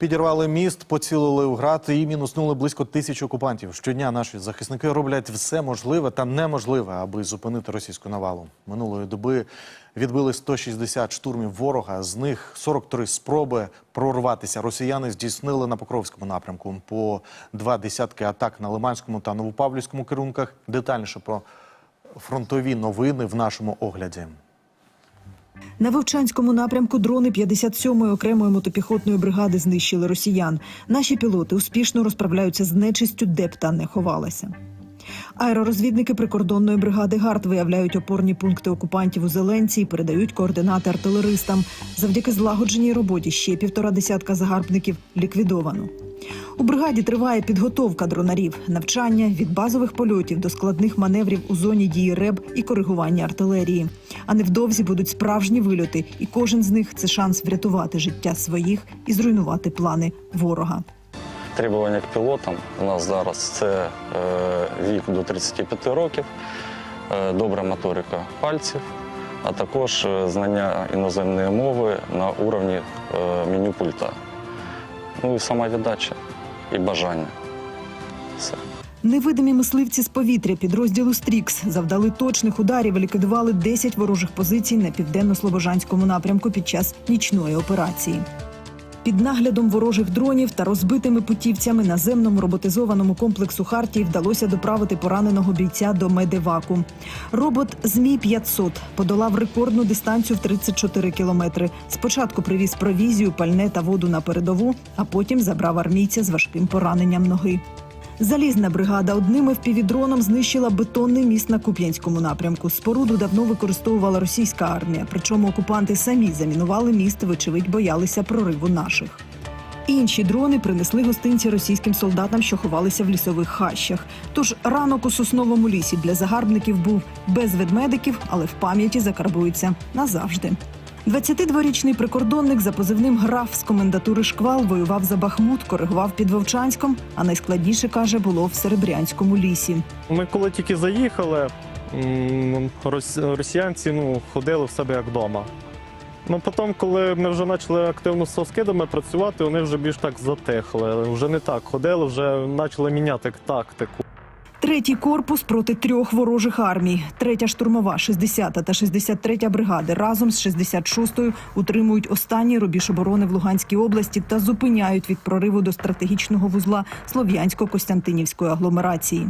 Підірвали міст, поцілили у град і мінуснули близько тисячі окупантів. Щодня наші захисники роблять все можливе та неможливе, аби зупинити російську навалу. Минулої доби відбили 160 штурмів ворога. З них 43 спроби прорватися. Росіяни здійснили на Покровському напрямку по два десятки атак на Лиманському та Новопавлівському керунках. Детальніше про фронтові новини в нашому огляді. На Вовчанському напрямку дрони 57-ї окремої мотопіхотної бригади знищили росіян. Наші пілоти успішно розправляються з нечистю, де б та не ховалася. Аеророзвідники прикордонної бригади ГАРД виявляють опорні пункти окупантів у Зеленці і передають координати артилеристам. Завдяки злагодженій роботі ще півтора десятка загарбників ліквідовано. У бригаді триває підготовка дронарів, навчання від базових польотів до складних маневрів у зоні дії РЕБ і коригування артилерії. А невдовзі будуть справжні вильоти, і кожен з них це шанс врятувати життя своїх і зруйнувати плани ворога. Требування к пілотам у нас зараз це е, вік до 35 років, е, добра моторика пальців, а також е, знання іноземної мови на уровні меню пульта. Ну і сама віддача і бажання. Все. Невидимі мисливці з повітря підрозділу Стрікс завдали точних ударів і ліквідували 10 ворожих позицій на південно-слобожанському напрямку під час нічної операції. Під наглядом ворожих дронів та розбитими путівцями наземному роботизованому комплексу Хартії вдалося доправити пораненого бійця до медеваку. Робот Змій 500 подолав рекордну дистанцію в 34 кілометри. Спочатку привіз провізію, пальне та воду на передову, а потім забрав армійця з важким пораненням ноги. Залізна бригада одним впівдроном знищила бетонний міст на Куп'янському напрямку. Споруду давно використовувала російська армія. Причому окупанти самі замінували міст, вочевидь, боялися прориву наших. Інші дрони принесли гостинці російським солдатам, що ховалися в лісових хащах. Тож ранок у сосновому лісі для загарбників був без ведмедиків, але в пам'яті закарбується назавжди. 22-річний прикордонник за позивним граф з комендатури шквал воював за Бахмут, коригував під Вовчанськом, а найскладніше каже було в Серебрянському лісі. Ми коли тільки заїхали, рос- росіянці ну, ходили в себе як вдома. Ну, потім, коли ми вже почали активно з соскидами працювати, вони вже більш так затихли. Вже не так ходили, вже почали міняти тактику. Третій корпус проти трьох ворожих армій. Третя штурмова, 60-та та 63-я бригади разом з 66-ю утримують останній рубіж оборони в Луганській області та зупиняють від прориву до стратегічного вузла Слов'янсько-Костянтинівської агломерації.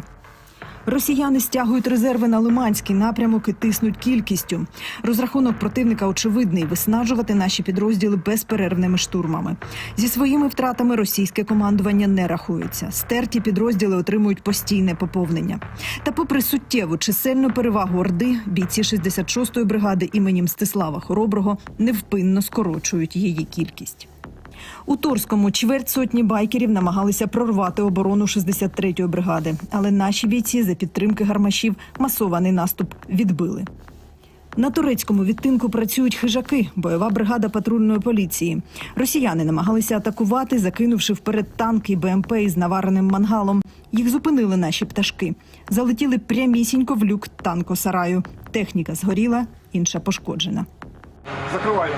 Росіяни стягують резерви на Лиманський напрямок і тиснуть кількістю. Розрахунок противника очевидний виснажувати наші підрозділи безперервними штурмами. Зі своїми втратами російське командування не рахується. Стерті підрозділи отримують постійне поповнення. Та, попри суттєву чисельну перевагу Орди, бійці 66-ї бригади імені Мстислава Хороброго невпинно скорочують її кількість. У Торському чверть сотні байкерів намагалися прорвати оборону 63-ї бригади, але наші бійці за підтримки гармашів масований наступ відбили. На турецькому відтинку працюють хижаки, бойова бригада патрульної поліції. Росіяни намагалися атакувати, закинувши вперед танки БМП із навареним мангалом. Їх зупинили наші пташки. Залетіли прямісінько в люк танкосараю. Техніка згоріла, інша пошкоджена. Закриваємо.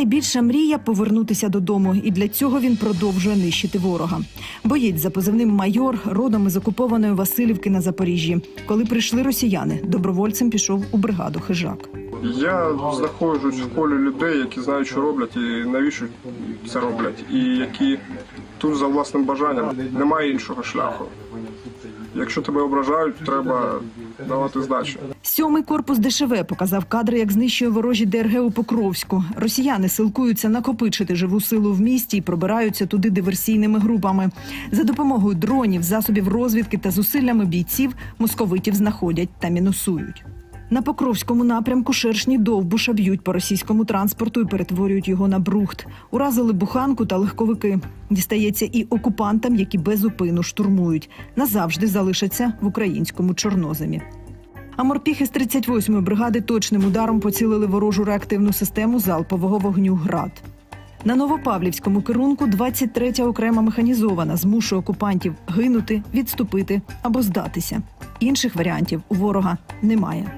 Найбільша мрія повернутися додому, і для цього він продовжує нищити ворога. Боєць за позивним майор родом із окупованої Васильівки на Запоріжжі. Коли прийшли росіяни, добровольцем пішов у бригаду хижак. Я знаходжусь в колі людей, які знають, що роблять і навіщо це роблять, і які тут за власним бажанням немає іншого шляху. Якщо тебе ображають, треба давати здачу. Сьомий корпус ДШВ показав кадри, як знищує ворожі ДРГ у Покровську. Росіяни силкуються накопичити живу силу в місті і пробираються туди диверсійними групами. За допомогою дронів, засобів розвідки та зусиллями бійців московитів знаходять та мінусують. На Покровському напрямку шершні довбуша б'ють по російському транспорту і перетворюють його на брухт. Уразили буханку та легковики. Дістається і окупантам, які безупину штурмують. Назавжди залишаться в українському чорноземі. А морпіхи з 38-ї бригади точним ударом поцілили ворожу реактивну систему залпового вогню ГРАД. На Новопавлівському керунку 23-я окрема механізована змушує окупантів гинути, відступити або здатися. Інших варіантів у ворога немає.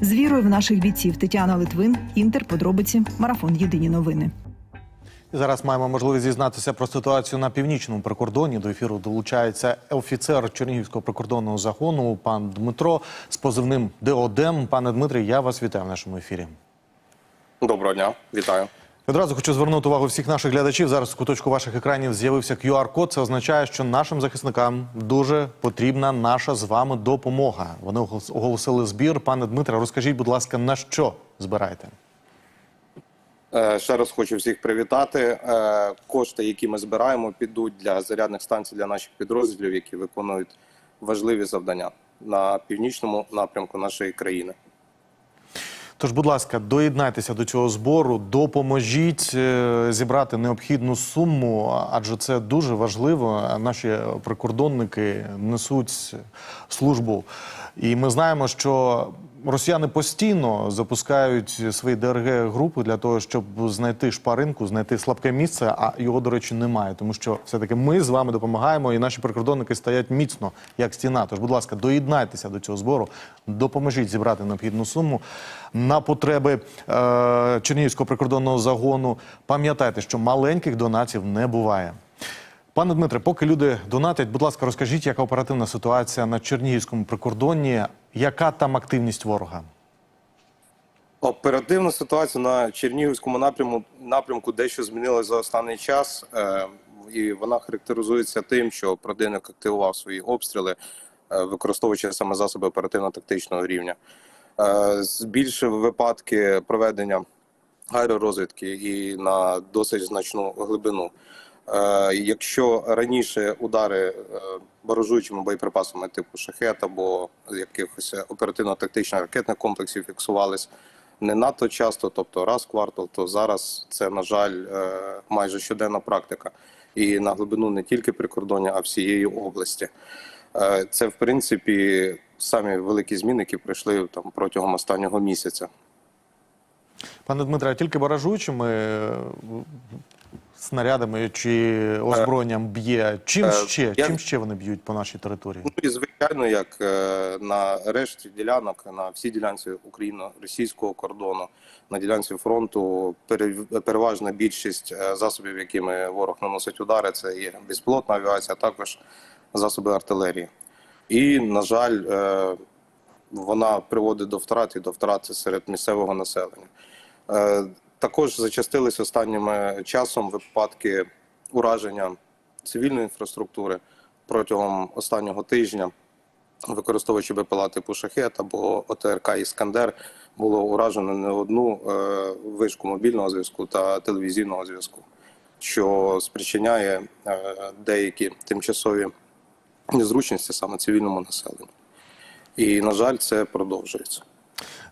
З вірою в наших бійців Тетяна Литвин, Інтер, подробиці, марафон Єдині новини. І зараз маємо можливість дізнатися про ситуацію на північному прикордоні. До ефіру долучається офіцер Чернігівського прикордонного загону пан Дмитро з позивним Деодем. Пане Дмитрий, я вас вітаю в нашому ефірі. Доброго дня, вітаю. Одразу хочу звернути увагу всіх наших глядачів. Зараз в куточку ваших екранів з'явився QR-код. Це означає, що нашим захисникам дуже потрібна наша з вами допомога. Вони оголосили збір. Пане Дмитре, розкажіть, будь ласка, на що збираєте? Е, Ще раз хочу всіх привітати. Е, Кошти, які ми збираємо, підуть для зарядних станцій для наших підрозділів, які виконують важливі завдання на північному напрямку нашої країни. Тож, будь ласка, доєднайтеся до цього збору, допоможіть е, зібрати необхідну суму, адже це дуже важливо. Наші прикордонники несуть службу. І ми знаємо, що росіяни постійно запускають свої ДРГ групи для того, щоб знайти шпаринку, знайти слабке місце. А його, до речі, немає, тому що все-таки ми з вами допомагаємо, і наші прикордонники стоять міцно як стіна. Тож, будь ласка, доєднайтеся до цього збору, допоможіть зібрати необхідну суму на потреби е, Чернігівського прикордонного загону. Пам'ятайте, що маленьких донатів не буває. Пане Дмитре, поки люди донатять, будь ласка, розкажіть, яка оперативна ситуація на Чернігівському прикордонні, яка там активність ворога? Оперативна ситуація на Чернігівському напрямку напрямку дещо змінилася за останній час, е, і вона характеризується тим, що противник активував свої обстріли, е, використовуючи саме засоби оперативно-тактичного рівня. Е, Збільшив випадки проведення аеророзвідки і на досить значну глибину. Е, Якщо раніше удари е, баражуючими боєприпасами типу шахет або якихось оперативно-тактичних ракетних комплексів фіксувались не надто часто, тобто раз в квартал, то зараз це, на жаль, е, майже щоденна практика. І на глибину не тільки прикордоння, а всієї області. Це, в принципі, самі великі зміни, які прийшли там протягом останнього місяця. Пане Дмитре, а тільки баражуючими снарядами чи озброєнням б'є? Чим е, ще? я- Чим ще вони б'ють по нашій території? Ну і звичайно, як е, на решті ділянок, на всій ділянці україно-російського кордону, на ділянці фронту, переважна більшість е, засобів, якими ворог наносить удари, це є безпілотна авіація, а також засоби артилерії. І, на жаль, е, вона приводить до втрат і до втрат серед місцевого населення. Також зачастились останнім часом випадки ураження цивільної інфраструктури протягом останнього тижня, використовуючи БПЛА типу або ОТРК Іскандер, було уражено не одну е, вишку мобільного зв'язку та телевізійного зв'язку, що спричиняє е, деякі тимчасові незручності саме цивільному населенню. І, на жаль, це продовжується.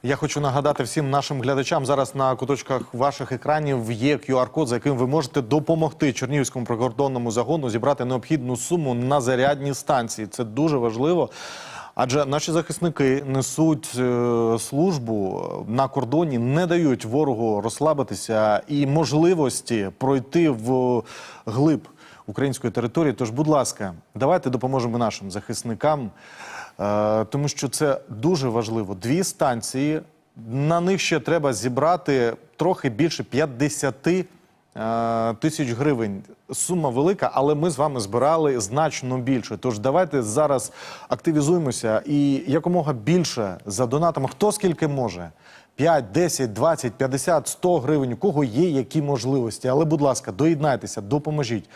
Я хочу нагадати всім нашим глядачам. Зараз на куточках ваших екранів є QR-код, за яким ви можете допомогти Чернігівському прикордонному загону зібрати необхідну суму на зарядні станції. Це дуже важливо. Адже наші захисники несуть е, службу на кордоні, не дають ворогу розслабитися і можливості пройти в глиб української території. Тож, будь ласка, давайте допоможемо нашим захисникам, тому що це дуже важливо. Дві станції. На них ще треба зібрати трохи більше 50 е, тисяч гривень. Сума велика, але ми з вами збирали значно більше. Тож давайте зараз активізуємося і якомога більше задонатимо. Хто скільки може? 5, 10, 20, 50, 100 гривень. У кого є які можливості. Але, будь ласка, доєднайтеся, допоможіть.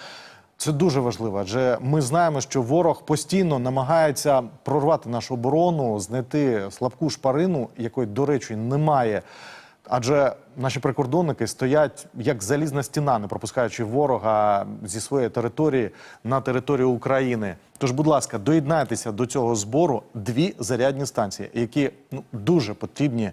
Це дуже важливо, адже ми знаємо, що ворог постійно намагається прорвати нашу оборону, знайти слабку шпарину, якої, до речі, немає. Адже наші прикордонники стоять як залізна стіна, не пропускаючи ворога зі своєї території на територію України. Тож, будь ласка, доєднайтеся до цього збору дві зарядні станції, які ну, дуже потрібні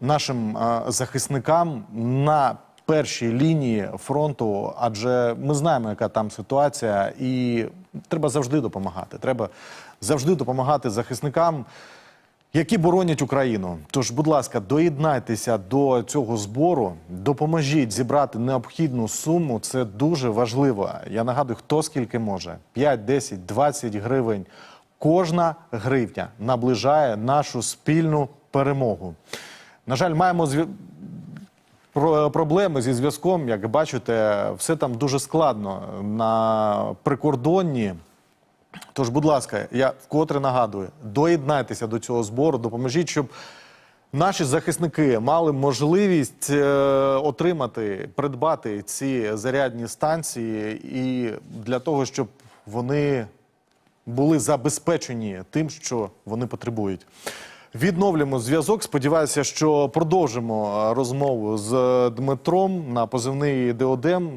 нашим е, захисникам на першій лінії фронту, адже ми знаємо, яка там ситуація, і треба завжди допомагати. Треба завжди допомагати захисникам. які боронять Україну. Тож, будь ласка, доєднайтеся до цього збору, допоможіть зібрати необхідну суму. Це дуже важливо. Я нагадую, хто скільки може: 5, 10, 20 гривень. Кожна гривня наближає нашу спільну перемогу. На жаль, маємо про- проблеми зі зв'язком. Як бачите, все там дуже складно на прикордонні. Тож, будь ласка, я вкотре нагадую, доєднайтеся до цього збору, допоможіть, щоб наші захисники мали можливість е, отримати, придбати ці зарядні станції, і для того, щоб вони були забезпечені тим, що вони потребують. Відновлюємо зв'язок. Сподіваюся, що продовжимо е, розмову з Дмитром на позивний ДОДМ,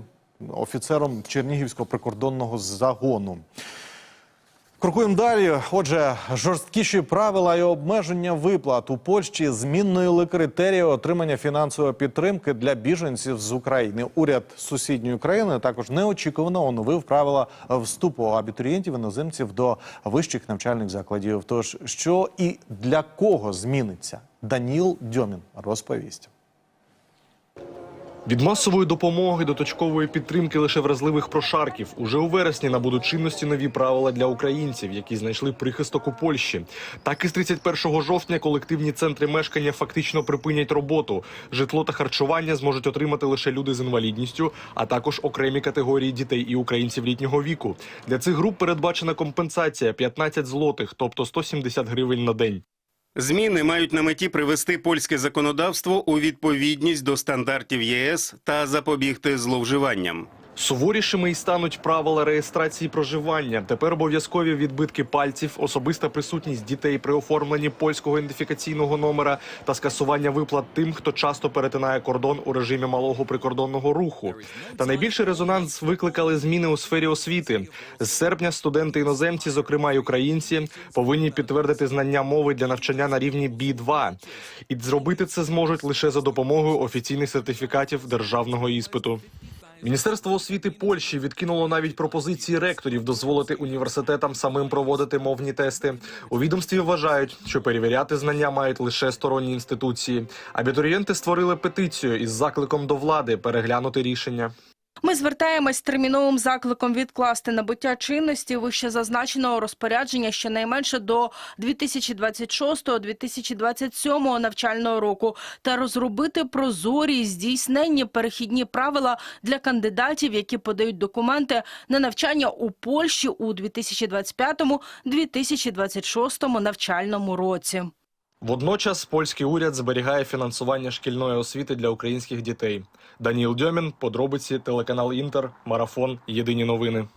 офіцером Чернігівського прикордонного загону. Крокуємо далі. Отже, жорсткіші правила і обмеження виплат у Польщі змінили критерії отримання фінансової підтримки для біженців з України. Уряд сусідньої країни також неочікувано оновив правила вступу абітурієнтів іноземців до вищих навчальних закладів. Тож що і для кого зміниться? Даніл Дьомін розповість. Від масової допомоги до точкової підтримки лише вразливих прошарків уже у вересні набудуть чинності нові правила для українців, які знайшли прихисток у Польщі. Так і з 31 жовтня колективні центри мешкання фактично припинять роботу. Житло та харчування зможуть отримати лише люди з інвалідністю, а також окремі категорії дітей і українців літнього віку. Для цих груп передбачена компенсація 15 злотих, тобто 170 гривень на день. Зміни мають на меті привести польське законодавство у відповідність до стандартів ЄС та запобігти зловживанням. Суворішими й стануть правила реєстрації проживання. Тепер обов'язкові відбитки пальців, особиста присутність дітей при оформленні польського ідентифікаційного номера та скасування виплат тим, хто часто перетинає кордон у режимі малого прикордонного руху. Та найбільший резонанс викликали зміни у сфері освіти. З серпня студенти іноземці, зокрема й українці, повинні підтвердити знання мови для навчання на рівні B2. І зробити це зможуть лише за допомогою офіційних сертифікатів державного іспиту. Міністерство освіти Польщі відкинуло навіть пропозиції ректорів дозволити університетам самим проводити мовні тести. У відомстві вважають, що перевіряти знання мають лише сторонні інституції. Абітурієнти створили петицію із закликом до влади переглянути рішення. Ми звертаємось терміновим закликом відкласти набуття чинності вище зазначеного розпорядження щонайменше до 2026-2027 навчального року та розробити прозорі і здійсненні перехідні правила для кандидатів, які подають документи на навчання у Польщі у 2025-2026 навчальному році. Водночас польський уряд зберігає фінансування шкільної освіти для українських дітей. Даніл Дьомін, подробиці, телеканал Інтер, марафон, єдині новини.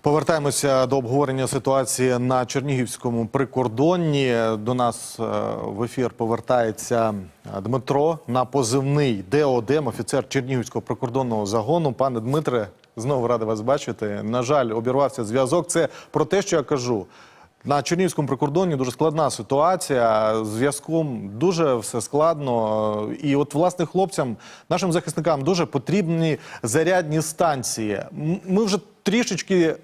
Повертаємося до обговорення ситуації на Чернігівському прикордонні. До нас е, в ефір повертається Дмитро на позивний ДОДМ, офіцер Чернігівського прикордонного загону. Пане Дмитре, знову радий вас бачити. На жаль, обірвався зв'язок. Це про те, що я кажу. На Чернігівському прикордонні дуже складна ситуація. Зв'язком дуже все складно. І от власне хлопцям, нашим захисникам, дуже потрібні зарядні станції. Ми вже трішечки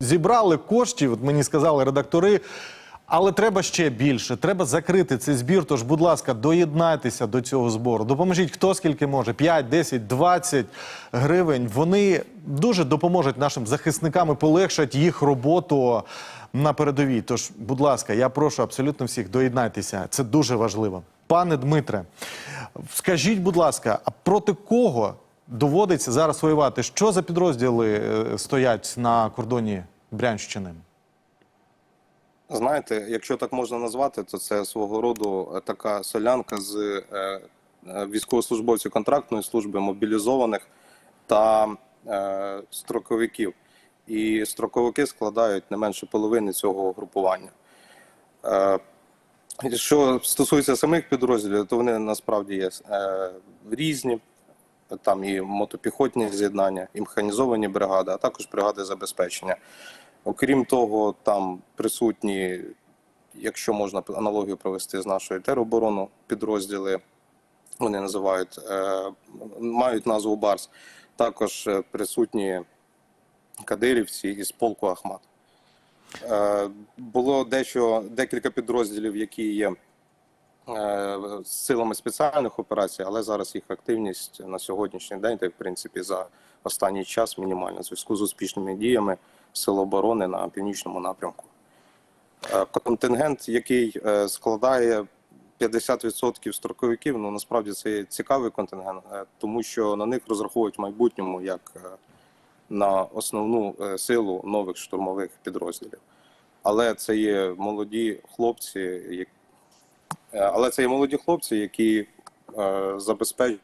зібрали коштів, от мені сказали редактори. Але треба ще більше. Треба закрити цей збір. Тож, будь ласка, доєднайтеся до цього збору. Допоможіть хто скільки може: 5, 10, 20 гривень. Вони дуже допоможуть нашим захисникам і полегшать їх роботу на передовій. Тож, будь ласка, я прошу абсолютно всіх доєднайтеся. Це дуже важливо. Пане Дмитре, скажіть, будь ласка, а проти кого доводиться зараз воювати? Що за підрозділи е, стоять на кордоні Брянщини? Знаєте, якщо так можна назвати, то це свого роду е, така солянка з е, е, військовослужбовців контрактної служби, мобілізованих та строковиків. І строковики складають не менше половини цього групування. Що стосується самих підрозділів, то вони насправді є різні. Там і мотопіхотні з'єднання, і механізовані бригади, а також бригади забезпечення. Окрім того, там присутні, якщо можна аналогію провести з нашою тероборону, підрозділи, вони називають, е, мають назву БАРС. Також е, присутні кадирівці із полку Ахмат. Е, Було дещо декілька підрозділів, які є з силами спеціальних операцій, але зараз їх активність на сьогоднішній день, та в принципі за останній час мінімальна в зв'язку з успішними діями Сил оборони на північному напрямку. Е, Контингент, який е, складає 50% строковиків, ну насправді це цікавий контингент, е, тому що на них розраховують в майбутньому як на основну силу нових штурмових підрозділів. Але це є молоді хлопці, як- е, але це є молоді хлопці, які забезпечуються,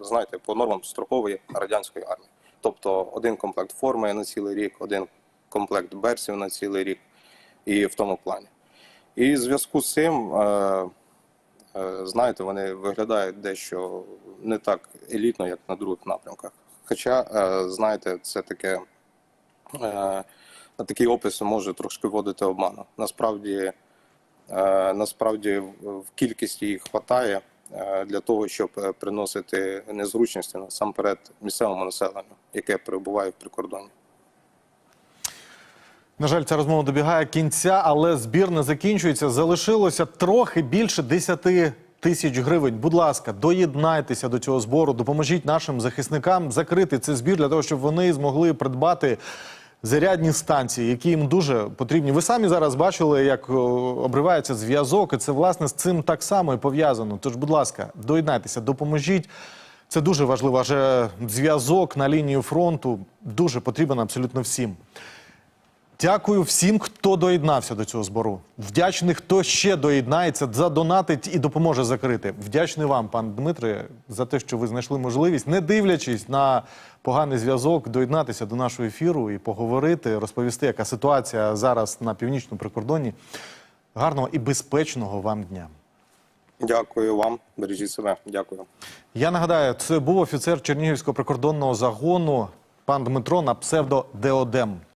знаєте, по нормам строкової радянської армії. Тобто один комплект форми на цілий рік, один комплект берсів на цілий рік, і в тому плані. І в зв'язку з цим, е, е, знаєте, вони виглядають дещо не так елітно, як на других напрямках. Хоча, е, знаєте, це таке е, такий опис може трошки вводити обману. Насправді, насправді в кількості їх вистачає для того, щоб е, приносити незручності насамперед місцевому населенню, яке перебуває в прикордоні. На жаль, ця розмова добігає кінця, але збір не закінчується. Залишилося трохи більше 10 тисяч гривень. Будь ласка, доєднайтеся до цього збору, допоможіть нашим захисникам закрити цей збір для того, щоб вони змогли придбати зарядні станції, які їм дуже потрібні. Ви самі зараз бачили, як обривається зв'язок, і це власне з цим так само і пов'язано. Тож, будь ласка, доєднайтеся, допоможіть. Це дуже важливо, адже зв'язок на лінію фронту дуже потрібен абсолютно всім. Дякую всім, хто доєднався до цього збору. Вдячний, хто ще доєднається, задонатить і допоможе закрити. Вдячний вам, пан Дмитре, за те, що ви знайшли можливість, не дивлячись на поганий зв'язок, доєднатися до нашого ефіру і поговорити, розповісти, яка ситуація зараз на північному прикордоні. Гарного і безпечного вам дня. Дякую вам, бережіть себе. Дякую. Я нагадаю, це був офіцер Чернігівського прикордонного загону пан Дмитро на псевдо Деодем.